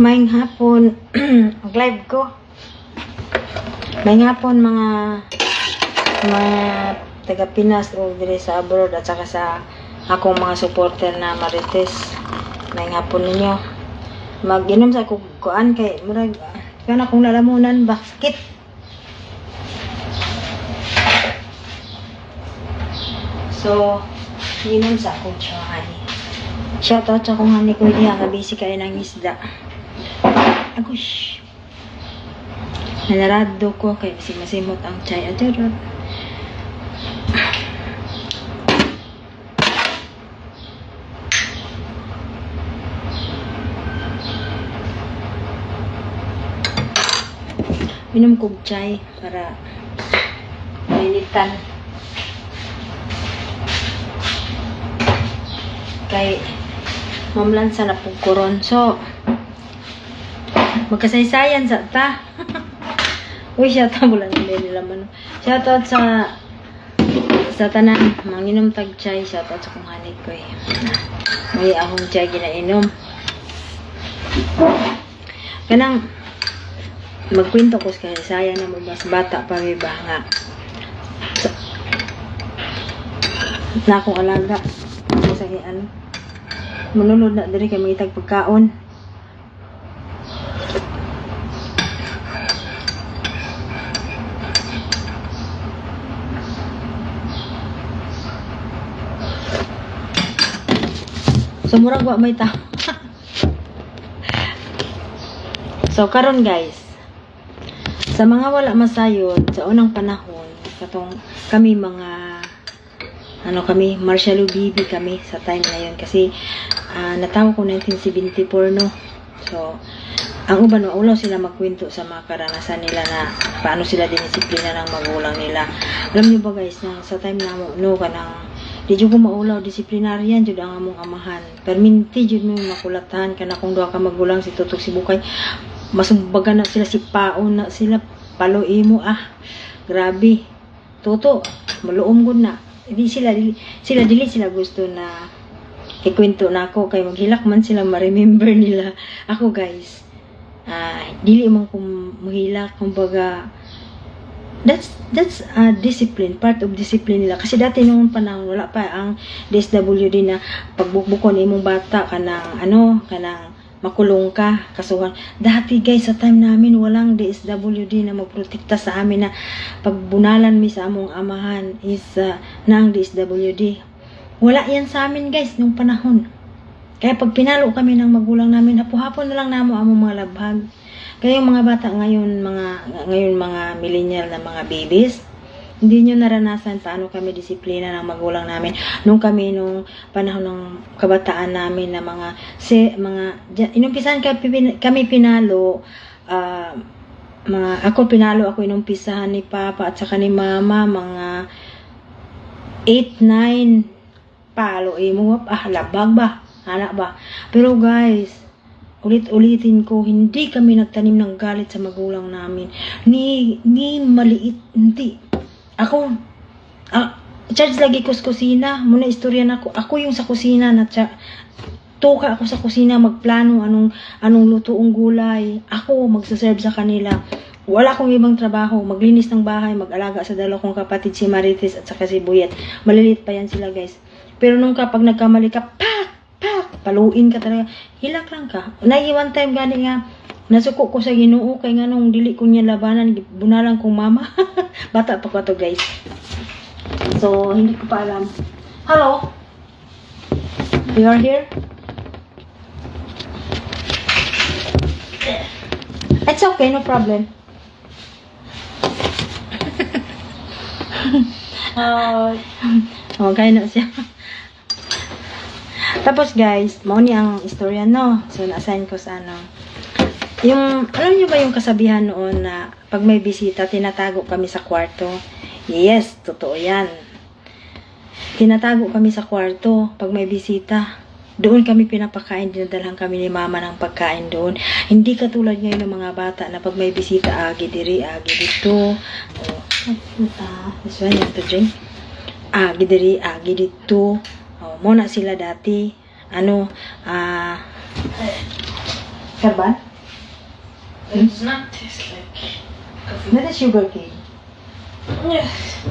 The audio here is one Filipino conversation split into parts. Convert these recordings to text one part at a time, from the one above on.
Maing hapon, ang live ko. Maing hapon mga mga taga Pinas o dire sa abroad at saka sa akong mga supporter na Marites. Maing hapon ninyo. Mag-inom sa kung kuan kay murag kana kung lalamunan bakit So, inom sa akong honey. Shoutout sa akong honey ko diha nga busy kayo ng isda. Agush. Nanarado ko kay masimot ang chay at jarot. Minom kog chay para mainitan. Kay mamlansa na pug koron. So, magkasaysayan sa ta. Uy, shout out bulan nila nila man. Shout out sa sa tanan, manginom tag chay, shout out sa hanit ko eh. May akong chay ginainom. Kanang magkwento ko sa sayang na mas bata pa may ba nga. Sa, na akong alaga. Sa ano. Manunod na diri kay magitag pagkaon. So murag wa may ta. so karon guys, sa mga wala masayod sa unang panahon, katong kami mga ano kami, Marshall Bibi kami sa time na yun kasi ah, natawa ko 1974 no. So ang uban no, ulaw sila magkwento sa mga karanasan nila na paano sila dinisiplina ng magulang nila. Alam niyo ba guys, na sa time na no, kanang di jud ko maulaw disiplinaryan jud ang among amahan. Perminti jud mo makulatahan kana kung duha ka magulang si tutok si bukay masumbaga na sila si paon na sila palo imo ah grabe toto maluom gud na di sila dili, sila dili sila gusto na ikwento na ako kay maghilak man sila ma-remember nila ako guys ah dili man ko mahilak kumbaga that's that's uh, discipline part of discipline nila. Kasi dati nung panahon wala pa ang DSWD na pagbukbukon imong bata kanang ano kanang makulong ka kasuhan. Dati guys sa time namin walang DSWD na magprotekta sa amin na pagbunalan mi sa among amahan is uh, ng DSWD wala yan sa amin guys nung panahon. Kaya pag pinalo kami ng magulang namin hapo-hapon na lang namo among mga labhag kaya yung mga bata ngayon, mga ngayon mga millennial na mga babies, hindi nyo naranasan paano kami disiplina ng magulang namin. Nung kami nung panahon ng kabataan namin na mga se mga inumpisahan kami, kami pinalo ah, mga ako pinalo ako inumpisahan ni papa at saka ni mama mga 8 9 palo eh mo ah labag ba? Anak ba? Pero guys ulit-ulitin ko, hindi kami nagtanim ng galit sa magulang namin. Ni, ni maliit, hindi. Ako, ah, charge lagi ko sa kusina. Muna istorya na ako. Ako yung sa kusina na tuka ako sa kusina magplano anong anong lutoong gulay. Ako magsaserve sa kanila. Wala akong ibang trabaho. Maglinis ng bahay, mag-alaga sa dalawa kong kapatid si Marites at saka si Buyet. Malilit pa yan sila guys. Pero nung kapag nagkamali ka, pak! Pak! Paluin ka talaga. Hilak lang ka. Nai one time gani nga, nasuko ko sa ginoo kay nga nung dili ko niya labanan, bunalan kong mama. Bata pa ko to guys. So, hindi ko pa alam. Hello? You are here? It's okay, no problem. Uh, Oh, kaya na siya. Tapos guys, mao ni ang istorya no. So na-assign ko sa ano. Yung alam niyo ba yung kasabihan noon na pag may bisita tinatago kami sa kwarto? Yes, totoo 'yan. Tinatago kami sa kwarto pag may bisita. Doon kami pinapakain, dinadalhan kami ni mama ng pagkain doon. Hindi katulad ngayon ng mga bata na pag may bisita, agi diri, agi dito. Oh. This one, you have to drink agi diri agi dito oh, mo na sila dati ano ah karban It does not taste like coffee. Not a sugar cane. Yes.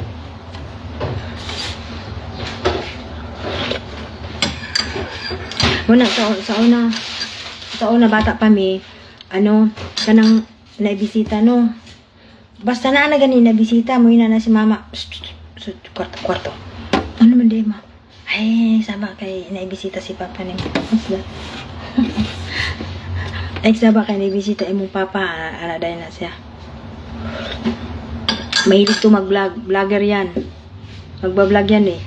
Muna, sa, sa una, sa una bata pa mi, ano, kanang naibisita, no? Basta na na gani nabisita mo ina na si mama. Shh, shh, shh, Kwarto, kwarto. Ano man di ma? Ay, saba kay naibisita si papa ni. That? Ay, saba kay naibisita imong papa, ana dahil na siya. Mahilig to mag-vlog. Vlogger yan. Magbablog yan eh.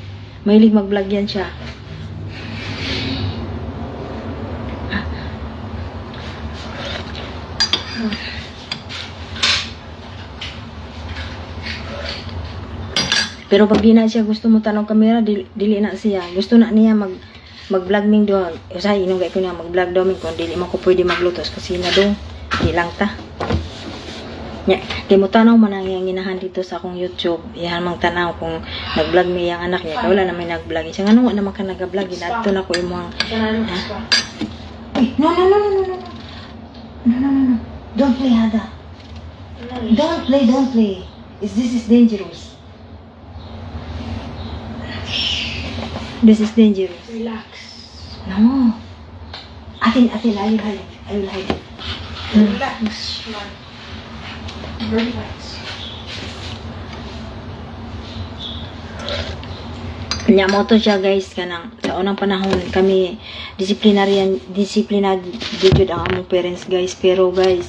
Mahilig mag-vlog yan siya. Pero pag di na siya gusto mo tanong kamera, dili, dili na siya. Gusto na niya mag mag-vlog ming do. Usahay inong ko niya mag-vlog daw ming kung dili man ko pwede maglutos kasi na do. Di lang ta. Nya, kay mo tanaw man ang iyang ginahan dito sa akong YouTube. Iyan mang tanaw kung nag-vlog mi ang anak niya. Wala na may nag-vlog. Siya nga naman naman ka nag-vlog. Ginadto na ko imong no, no, no, no, no, no. No, no, no, no. Don't play, Hada. Don't play, don't play. Is this is dangerous. This is dangerous. Relax. No. Atin, atin, I will hide it. I will hide it. Relax, man. Relax. Siya guys kanang sa unang panahon kami disciplinarian disciplined jud ang among parents guys pero guys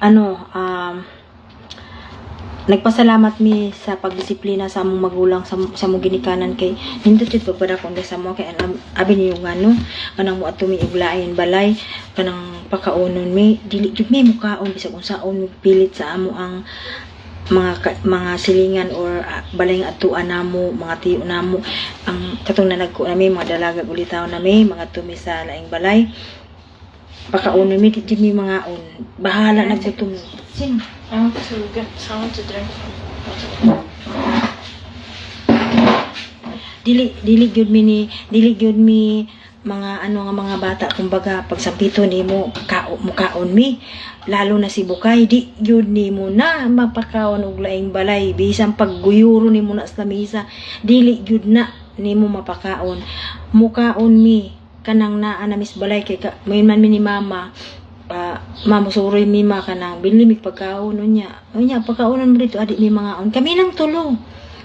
ano um nagpasalamat mi sa pagdisiplina sa among magulang sa, sa among ginikanan kay nindot jud pagpada ko sa mo kay anam- abi niyo nga no kanang mo ato mi uglain balay kanang pakaunon mi dili jud mi mukaon bisag unsaon pilit sa amo ang mga mga silingan or ah, balay nga atuan namo mga tiyo namo. Ang katong na nagko nami mga dalaga ulitaw nami mga tumi sa laing balay pakaunon mi di mi mga on bahala na gutom sino? I want to get someone to drink. Dili dili gyud mi ni dili gyud mi mga ano nga mga bata. Kumbaga pag sampito nimo ka mukaon mi. Lalo na si Bukay di gyud nimo na mapakaon og laing balay. Bisan pagguyuro nimo na sa lamisa dili gyud na nimo mapakaon. Mukaon mi kanang naa na mis balay kay ka, mayon man mi ni mama uh, mamusuroy mi ma kanang binlimig pagkaon unya. Unya pagkaonon mo dito adi mi mga on kami nang tulong.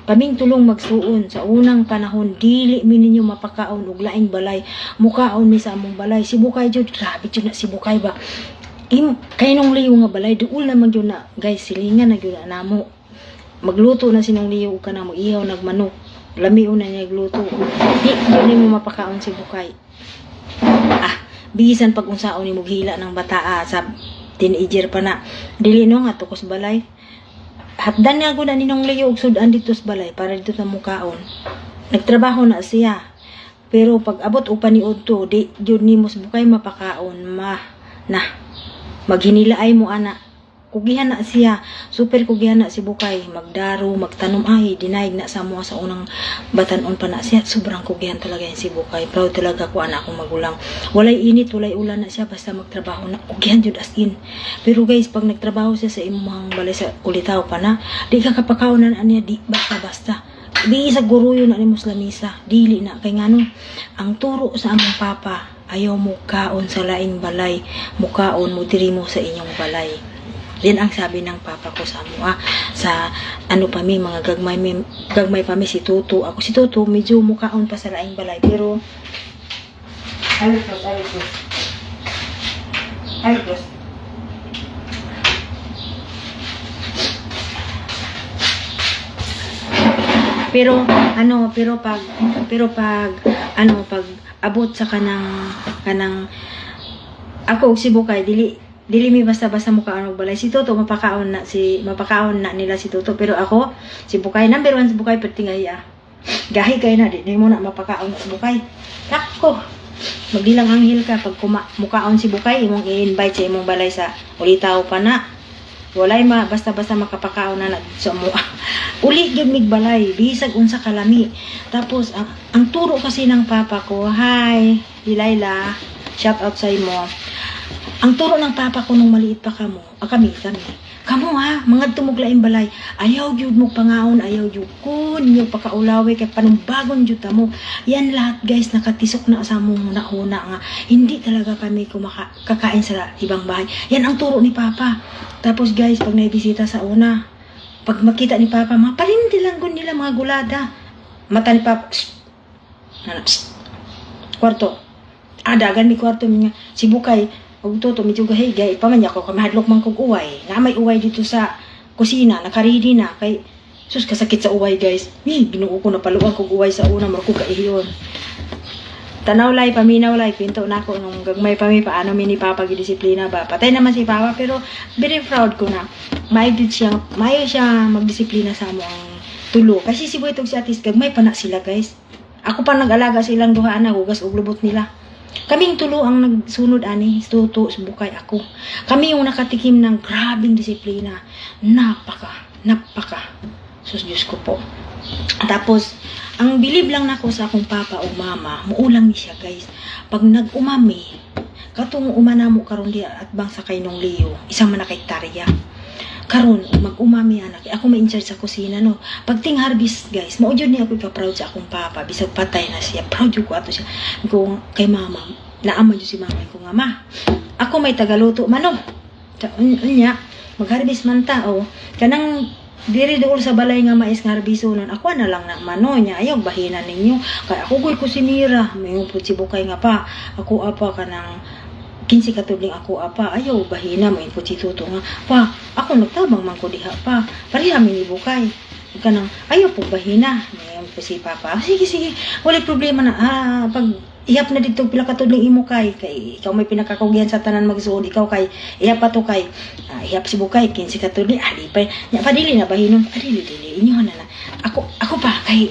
Kaming tulong magsuon. Sa unang panahon dili mi ninyo mapakaon og laing balay. Mukaon mi sa among balay. Si Bukay jud grabe jud na si Bukay ba? Im, kay nung liyo nga balay? Duol naman jud na guys silingan na jud na namo. Magluto na sinong liyo ka na ihaw nagmanok lamiw na niya gluto di jud nimo mapakaon si Bukay ah bisan pag unsaon ni hila ng bata ah, sa teenager pa na dili no nga tukos balay hatdan nga gud ninong Leo og sudan dito sa balay para dito sa mukaon. Nagtrabaho na siya. Pero pag abot upa ni Udto, di jud sa bukay mapakaon ma na maghinilaay mo ana. Kugihan na siya, super kugihan na si Bukay, magdaro, magtanom ay, dinaig na sa mga sa unang batanon pa na siya. Sobrang kugihan talaga yan si Bukay. Proud talaga ko anak akong magulang. Walay init, walay ulan na siya, basta magtrabaho na. Kugihan yun as in. Pero guys, pag nagtrabaho siya sa imong balay sa kulitaw pa na, di ka kapakaunan niya, di basta-basta. Di sa guro yun na ni Muslamisa. Dili na. Kay nga no, ang turo sa among papa, ayaw mo kaon sa laing balay, mukaon mo diri mo sa inyong balay. Yan ang sabi ng papa ko sa amo, ah, sa ano pa mi, mga gagmay, mi, gagmay pa mi si Tuto. Ako si Tuto, medyo mukaon pa sa laing balay. Pero. I will close. Pero ano, pero pag pero pag ano, pag abot sa kanang kanang ako si Bukay dili dili mi basta-basta mukaon og balay si Toto mapakaon na si mapakaon na nila si Toto pero ako si Bukay number one si Bukay pertingay ah. Gahi kay na di, di mo na mapakaon si Bukay. Nako. Magdilang anghel ka pag kuma, mukaon si Bukay imong i-invite sa imong balay sa ulitaw pa na. Walay ma basta-basta makapakaon na na sa mo. Uli gyud mig balay bisag unsa kalami. Tapos ang, ang turo kasi ng papa ko, hi, Lilayla, shout out sa imo. Ang turo ng papa ko nung maliit pa kamo, ah, kami, kami. Kamo ha, mga tumuglaing balay. Ayaw jud mo pangaon, ayaw jud kun nyo pakaulawi kay panumbagon ta mo. Yan lahat guys nakatisok na sa mong nauna nga. Hindi talaga kami kumaka kakain sa ibang bahay. Yan ang turo ni papa. Tapos guys, pag naibisita sa una, pag makita ni papa, mga palindilangon nila mga gulada. Mata ni papa. Ano, "Shh." Kwarto. Adagan mi kwarto mi nga si Bukay ug toto medyo gahigay pa man niya ko kamahadlok man kog uway. Na may uway dito sa kusina nakaredy na. Kay sus kasakit sa uway guys. Ni binuo ko na paluan kog uway sa una marko kaiyon tanaw lay paminaw lay pinto na ako nung gagmay pa mi paano mi ni papa gidisiplina ba? Patay naman si papa pero very proud ko na. May did siya may siya magdisiplina sa amo ang tulo. Kasi si Boy tog si Atis gagmay pa na sila guys. Ako pa nag-alaga silang duha na hugas og lubot nila Kaming tulo ang nagsunod ani, tuto, bukay ako. Kami yung nakatikim ng grabing disiplina. Napaka, napaka. Sus, Diyos ko po. Tapos, ang bilib lang nako sa akong papa o mama, muulang ni siya guys. Pag nag-umami, katong umana mo karon di at bang sa kay nung Leo, isang manakaitarya. Karon mag-umami anak, ako may in charge sa kusina no. Pag ting harvest guys, mao jud ni ako ka proud sa akong papa, bisag patay na siya. Proud jud ko ato siya. Kung kay mama, naama jud si mama ko nga ma. Ako may tagaluto man no. Ta- un- Unya, mag-harvest man ta oh. Kanang diri dool sa balay nga mais nga harbisonon ako na lang na mano niya ayaw bahina ninyo kay ako ko'y kusinira may upod si bukay nga pa ako apa kanang 15 katubling ako apa? Ayaw bahina mo input si nga. Pa ako nagtabang man ko diha pa. Pareha mi ni bukay. Kanang ayaw po bahina. May po si papa. "Ah, sige sige. Wala problema na. Ah pag ihap na dito pila katudling imo kay. Kay ikaw may pinakakaugihan sa tanan magsuod. Ikaw kay. Ihap pa to kay. Ah, ihap si bukay. 15 katudling ali pa. Nya padili na bahinon. Adili dili. Inyo na na ako ako pa kay.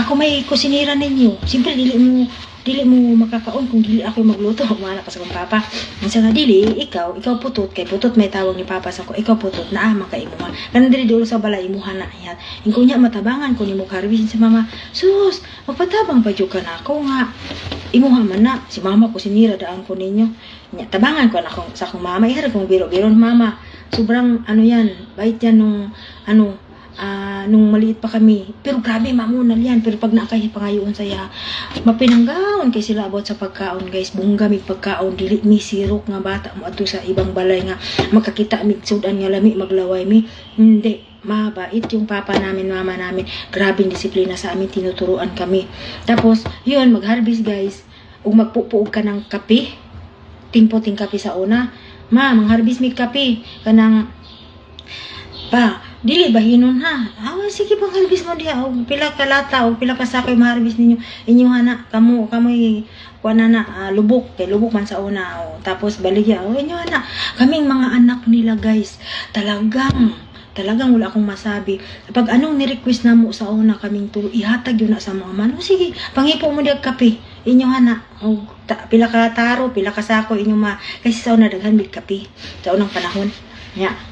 Ako may kusinira ninyo. Siyempre dili mo dili mo makakaon kung dili ako magluto. Mana pa sa kong papa. Minsan nga dili ikaw ikaw putot kay putot may tawag ni papa sa ko. Ikaw putot na ama kay imo kan dili dulo sa balay imo na yan ingko nya matabangan ko nimo karbisin sa mama. Sus magpatabang pa jud ka ako nga. Imo man na si mama ko sinira daan ko ninyo. Nya tabangan ko na akong sa akong mama. Ihara kong biro-biro mama. Sobrang ano yan bait yan nung ano ah, nung maliit pa kami. Pero grabe, mamunal yan. Pero pag nakay pangayoon saya, mapinanggaon kay sila about sa pagkaon, guys. Bungga mig pagkaon, dili mi sirok nga bata mo ato sa ibang balay nga makakita mig sudan nga lami maglaway mi. Hindi, mabait yung papa namin, mama namin. Grabing disiplina sa amin, tinuturuan kami. Tapos, yun, mag-harvest, guys. Ug magpupuog ka ng kape, timpo-ting kape sa una. Ma, mang-harvest mi kape. Kanang, pa, dili bahinon ha. Ah, sige pang harvest mo diha. Og pila ka lata og pila ka sako yung harvest ninyo. Inyo hana kamo kamoy kuan na ah, lubok. Kay lubok man sa una o tapos baligya o inyo hana kaming mga anak nila guys talagang talagang wala akong masabi. Pag anong ni-request na mo sa una kaming tulo ihatag yun na sa mga man. O sige pangipo mo diag kape. Inyo hana og ta, pila ka taro pila ka sako inyo ma. Kasi sa una daghan mig kape. Sa unang panahon. Nya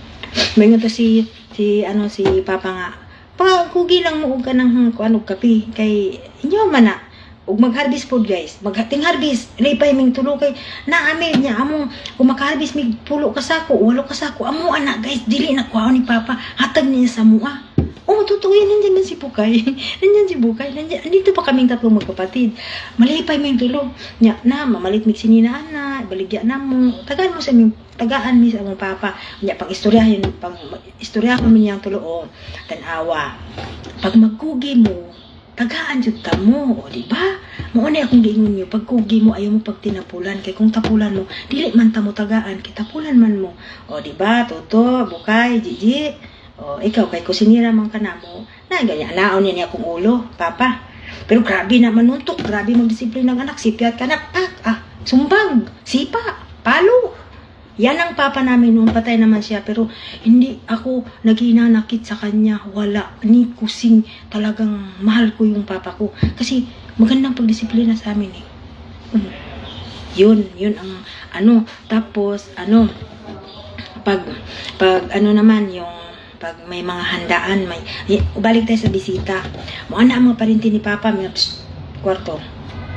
Mayroon to si si ano si papa nga pa kugi lang mo og kanang kuan og kape kay inyo man na ug mag-harvest pod guys maghating harvest lipay ming tulo kay na ami niya amo kung maka-harvest mig pulo ka sako walo ka sako amo ana guys dili na kuha ni papa hatag niya sa mua Oh, totoo yan. Nandiyan na si Bukay. Nandiyan si Bukay. Nandiyan. Dito pa kaming tatlong magkapatid. Malipay mo yung tulog. Nya, na, mamalit mig sininaan na, baligya na mo. Tagaan mo sa aming, tagaan mi sa among papa. Nya, pang istoryahin, pang istorya ko min yung tulo. O, tanawa. Pag magkugi mo, tagaan jud ta mo, o di ba? Mao na akong giingon niyo, pag kugi mo ayaw mo pag tinapulan kay kung tapulan mo, dili man ta mo tagaan, kay tapulan man mo. O di ba? Toto, Bukay, Gigi. O, ikaw kay kusinira man ka na mo, na ganyan, naon niya niya ulo, papa. Pero grabe naman nuntok, grabe magdisiplina ng anak, sipiat ka anak, ah, ah, sumbag, sipa, palo. Yan ang papa namin noon, patay naman siya, pero hindi ako naghinanakit sa kanya, wala, ni kusing, talagang mahal ko yung papa ko. Kasi magandang pagdisiplina sa amin eh. Mm. Yun, yun ang ano, tapos ano, pag, pag ano naman, yung pag may mga handaan, may, y- balik tayo sa bisita. Mga na ang mga parinti ni Papa, may kwarto.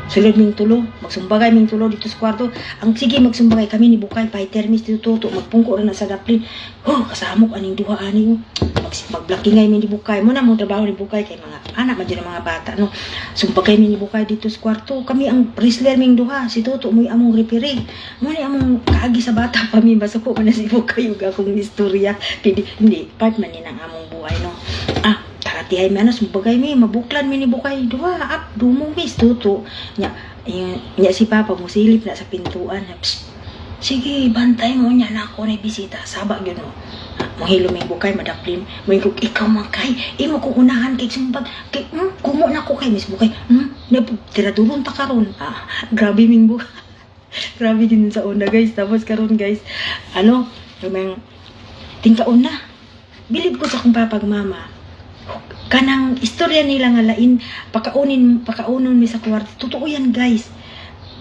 Sulod ming tulo, magsumbagay ming tulo dito sa kwarto. Ang sige magsumbagay kami ni Bukay, pa termis dito tuto, magpungko na sa daplin. Oh, kasamok aning duha ani oh. Mag magblakingay mi ni Bukay. Mo na mo trabaho ni Bukay kay mga anak man dyan ang mga bata no. Sumbagay mi ni Bukay dito sa kwarto. Kami ang wrestler ming duha, si Toto mo among referee. Mo ni among kaagi sa bata pa mi basuko man si Bukay ug akong istorya. Hindi, hindi part man ni nang among buhay no. Ah, Karatihay mi ano, sumbagay mi, mabuklan mi ni Bukay. Duha, up, dumong mis, tuto. Nya, yung, nya si Papa mo silip na sa pintuan. Psst, sige, bantay mo niya na ako na bisita. Saba yun mo. Manghilo may bukay, madaplin. May kuk, ikaw makay. Imo ko unahan kay sumbag. Kay, hmm, kumo na ko kay Miss Bukay. Hmm, tiradulong ta karon. Ah, grabe ming bukay. grabe din sa una guys. Tapos karon guys, ano, yung tingkaon na. Bilib ko sa kong papag mama kanang istorya nila nga lain pakaunin pakaunon mi sa kwarto totoo yan guys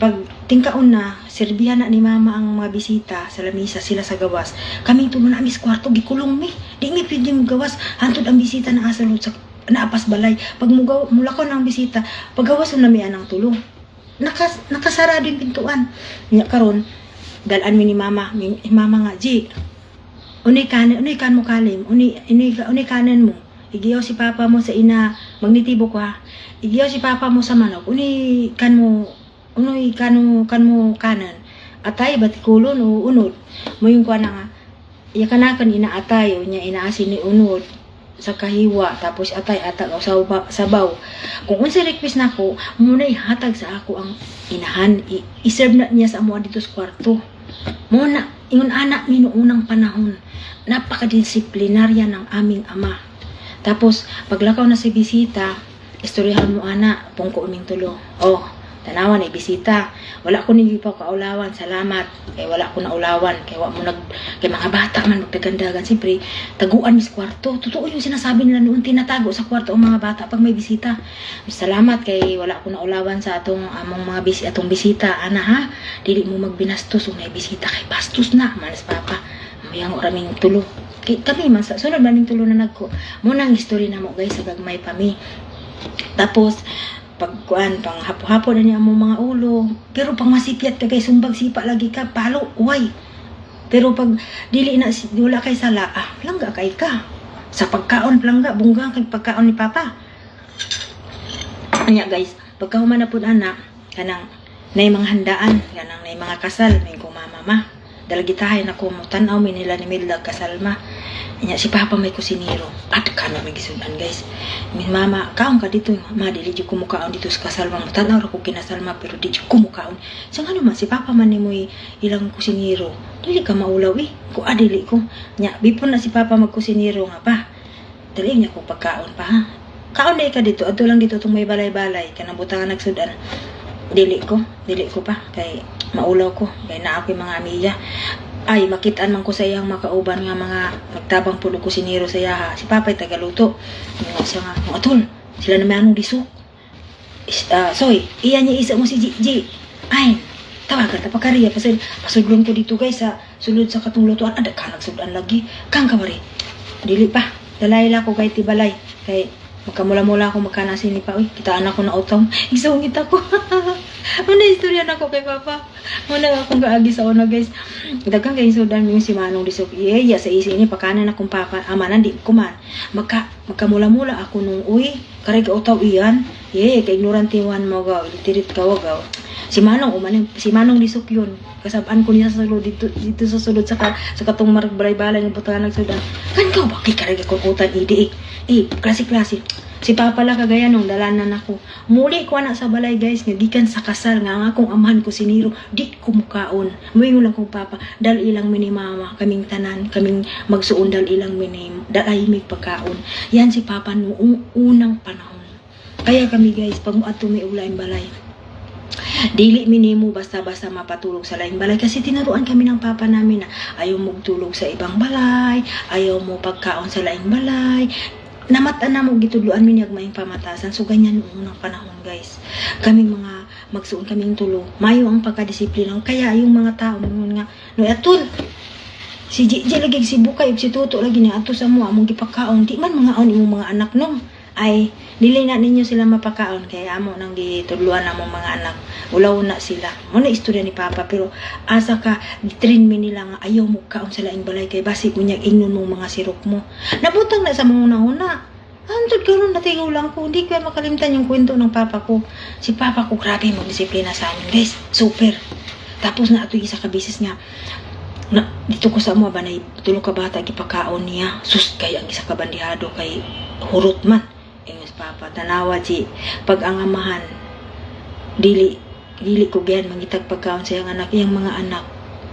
pag tingkaon na serbihan na ni mama ang mga bisita sa lamisa sila sa gawas. Kaming tulo na mi sa kwarto gikulong mi. Di mi pwede mo gawas. Hantod ang bisita na asa sa naapas balay. Pag mugaw mulakaw ng bisita paggawas na mi anang tulong. Nakas nakasara din pintuan. Nya karon dalan mi ni mama. Mi mama nga ji unay kanan unay kan mo kalim? Unay unay, unay mo? Igiyaw si papa mo sa ina magnitibo ko ha igiyaw si papa mo sa manok? Unay kan mo unoy kan mo kan mo kanan. Atay batikulon o unod mo yung kuha na nga iya kanakan ina atay o nya inaasin ni unod sa kahiwa tapos atay atag o sabaw, sabaw kung unsa request nako muna ihatag sa ako ang inahan. I- iserve na niya sa amo dito sa kwarto. Muna ingon anak mi noong unang panahon napakadisiplinarya ng aming ama. Tapos, paglakaw na si bisita, istoryahan mo ana, pungko uming tulo. Oh, tanawan ay bisita. Wala ko ni pa kaulawan, salamat. Kay wala ko na ulawan, kay wa mo nag kay mga bata man magdagandagan. Siyempre, taguan mis kwarto. Totoo yung sinasabi nila noon tinatago sa kwarto ang mga bata pag may bisita. Salamat kay wala ko na ulawan sa atong among mga bisi atong bisita. Ana ha, dili mo magbinastos ug may bisita kay bastos na manas papa. Mayang oraming tulo. Kay kami man sa sunod maning tulo na nagko. Mo nang history na mo guys sa gagmay pa mi. Tapos pagkuan pang hapo-hapo na niya mo mga ulo. Pero pang masipyat ka kay sumbag sipa lagi ka palo uway. Pero pag dili na wala kay sala, ah, langga kay ka. Sa pagkaon langga bungga kay pagkaon ni papa. Anya guys, pagka human na pud kanang nay mga handaan, kanang nay mga kasal, may kumama ma. Dalagitahay na ko mo tanaw mi nila ni Mildag kasalma. Nya si Papa may kusinero. At kano may gisudan guys. Mi mama, kaon ka dito, ma dili jud kumukaon dito sa kasalma. Tanaw ra kinasalma pero di jud kumukaon. Sa nga naman si Papa man ni mo ilang kusinero. Dili ka maulaw eh. Ko adili ko. Nya bipon na si Papa magkusinero nga pa. Dali niya ko pagkaon pa ha. Kaon na ka dito, adto lang dito tong may balay-balay kanang butangan nagsudan. Dili ko, dili ko pa kay maulaw ko kay naa ko mga amiya. Ay, makitaan man ko sa iyang makauban nga mga nagtabang pulo ko siniro sa iyaha. Si Papay tagaluto. Nga siya nga, mga tol, sila na may anong disok. Is, ah, soy, iya niya isa mo si Gigi. Ay, tawagan ta pakariya pasud pasudlon ko dito guys sa sulod sa katong lutuan ada ka nagsudan lagi kang kamari dili pa dalay la ko kay tibalay kay magkamula-mula ako magkanasi ni pa uy kitaan ako na utang isungit ako Una istorya na ko kay Papa. Muna akong gaagi sa una guys. Dagang kay sudan yung si Manong Disok. Iya sa isi ni pakanan akong papa. Amanan di ko man. Magka magkamula-mula ako nung uy. Karay ka utaw iyan. Ye, kay ignorante wan mo gaw. Ilitirit ka wagaw. Si Manong uman si Manong Disok yun. Kasabaan ko niya sa sulod dito, dito sa sulod sa ka, sa katong maragbalay-balay ng butangan nagsudan. Kan ka ba kay karay ka kukutan idi. Eh, klase-klase. Si Papa lang kagaya nung dalanan ako. Muli ko na sa balay guys nga gikan sa kasal nga nga akong amahan ko siniro di ko mukaon. Moingon lang kong Papa dal ilang mini mama kaming tanan kaming magsuon dal ilang mini dalay mig pagkaon. Yan si Papa noong unang panahon. Kaya kami guys pag muadto ulaing balay Dili minimo basta-basta mapatulog sa laing balay kasi tinuruan kami ng papa namin na ayaw mo tulog sa ibang balay, ayaw mo pagkaon sa laing balay, namata na mo gitudloan mi niyag maing pamatasan. So ganyan noong unang panahon guys. Kaming mga magsuon kaming tulo mayo ang pagkadisiplina. Kaya yung mga tao mga nga no atul si Gigi lagi si Bukay si Tuto lagi ni ato sa mo among gipakaon di man mga on imong mga anak nung ay dili na ninyo sila mapakaon kay amo nang gitudluan na mga anak. Ulaw na sila. Mo na istorya ni papa pero asa ka train mi nila nga ayaw mo kaon sa laing balay kay basi kunya ingnon mo mga sirok mo. Nabutang na sa mga una Antod karon natigaw lang ko, hindi ko makalimtan yung kwento ng papa ko. Si papa ko grabe magdisiplina sa amin, guys. Super. Tapos na ato isa ka bisis nga na dito ko sa mo ba na tulo ka bata gipakaon niya. Sus kay ang isa ka bandihado kay hurot man papa tanawa si pag ang amahan dili dili ko gan mangitag pagkaon sa iyang anak iyang mga anak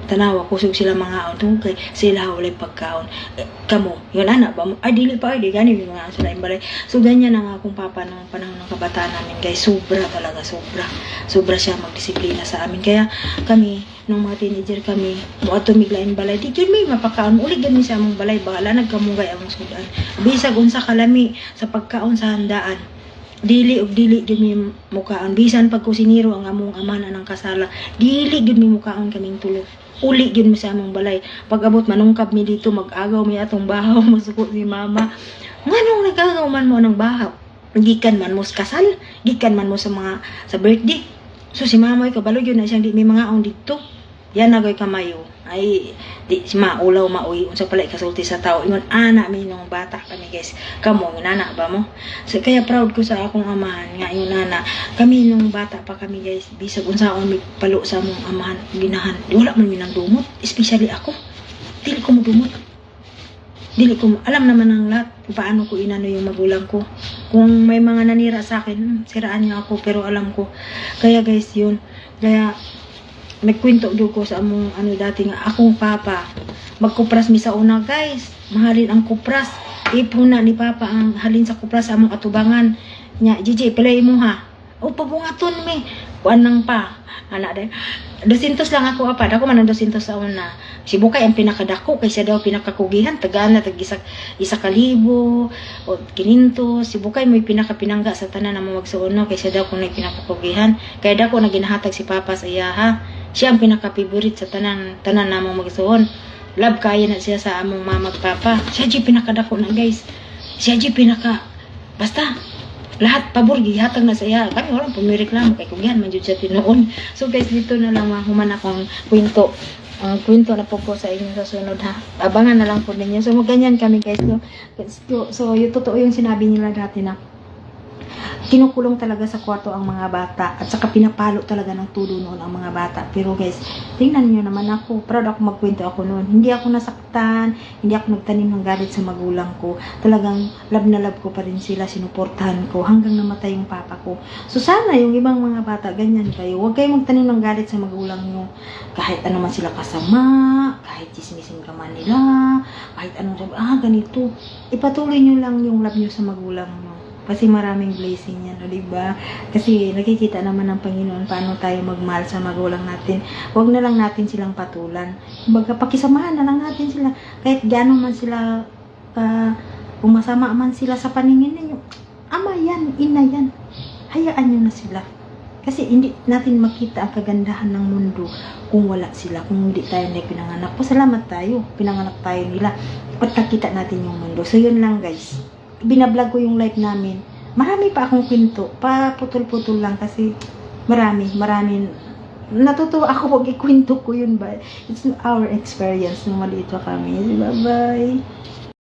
tanawa kusog sila mga aon kay sila walay pagkaon. Eh, kamo yun anak ba mo. Ay dili pa ay di gani mga sila balay. So ganyan ang akong papa nung panahon ng kabataan namin. Guys sobra talaga sobra. Sobra siya magdisiplina sa amin. Kaya kami nung mga teenager kami mo ato miglain balay. Di gyud may mapakaon. Uli gani sa among balay. Bahala nagkamugay among sudan. Bisag unsa kalami sa pagkaon sa handaan. Dili og dili gyud mi mukaon. Bisan pag kusiniro ang among amana ng kasala. Dili gyud mi mukaon kaming tulo uli gyud mi sa among balay. Pag abot manungkab mi dito mag-agaw mi atong bahaw masuko si mama. Nganong nagagaw man mo ng bahaw? Gikan man mo sa kasal gikan man mo sa mga sa birthday. So si mama ay kabalo yun na siyang di may mga dito. Yan nagoy kamayo ay di maulaw mauy unsa pala ikasulti sa tao. Ingon ana mi nung bata kami guys. Kamo nana ba mo? So kaya proud ko sa akong amahan. Nga yung nana kami nung bata pa kami guys. Bisag unsaon mi palo sa among amahan ginahan. Wala man mi nang dumot especially ako. Dili ko mo dumot dili ko alam naman ang lahat kung paano ko inano yung magulang ko. Kung may mga nanira sa akin siraan niyo ako pero alam ko. Kaya guys yun. Kaya nagkwento do ko sa among ano dati nga akong papa magkupras mi sa una guys. Mahalin ang kupras. Ipuna ni papa ang halin sa kupras sa among atubangan. Nya jiji play mo ha. O pabungaton mi. Kuan nang pa. Anak day 200 lang ako apa dako man ang 200 sa una. Si Bukay ang pinakadako kay siya daw pinakakugihan tagana tag isa, isa kalibo o kininto. Si Bukay may pinakapinangga sa tanan na magsuono kay siya daw kung may pinakakugihan. Kaya dako na ginahatag si Papa sa iya ha siya ang pinaka-favorite sa tanan tanan namong magsuon. Love kaya na siya sa among mama at papa. Siya di pinakadako na guys. Siya di pinaka basta lahat pabor gihatag na sa iya kami walang pumireklamo kay kugihan man jud siya tinuon. So guys dito na lang mahuman akong kwento ang kwento na po po sa inyo sa sunod ha? Abangan na lang po ninyo. So ganyan kami guys so, so, so yung totoo yung sinabi nila dati na kinukulong talaga sa kwarto ang mga bata at saka pinapalo talaga ng tulo noon ang mga bata. Pero guys, tingnan niyo naman ako. Proud ako magkwento ako noon. Hindi ako nasaktan, hindi ako nagtanim ng galit sa magulang ko. Talagang love na love ko pa rin sila, sinuportahan ko hanggang namatay yung papa ko. So sana yung ibang mga bata, ganyan kayo. Huwag kayong magtanim ng galit sa magulang nyo. Kahit ano man sila kasama, kahit chismisin ka man nila, kahit anong sabi, ah ganito. Ipatuloy nyo lang yung love nyo sa magulang nyo. Kasi maraming blessing yan, o diba? Kasi nakikita naman ng Panginoon paano tayo magmahal sa magulang natin. Huwag na lang natin silang patulan. Kumbaga, pakisamahan na lang natin sila. Kahit gano'n man sila, uh, kung masama man sila sa paningin ninyo, ama yan, ina yan. Hayaan nyo na sila. Kasi hindi natin makita ang kagandahan ng mundo kung wala sila, kung hindi tayo na pinanganak. Pasalamat tayo, pinanganak tayo nila. At nakita natin yung mundo. So, yun lang guys binablog ko yung live namin. Marami pa akong kwento. Pa putol-putol lang kasi marami, marami. Natutuwa ako pag ikwento ko yun ba. It's our experience nung maliit pa kami. Bye-bye.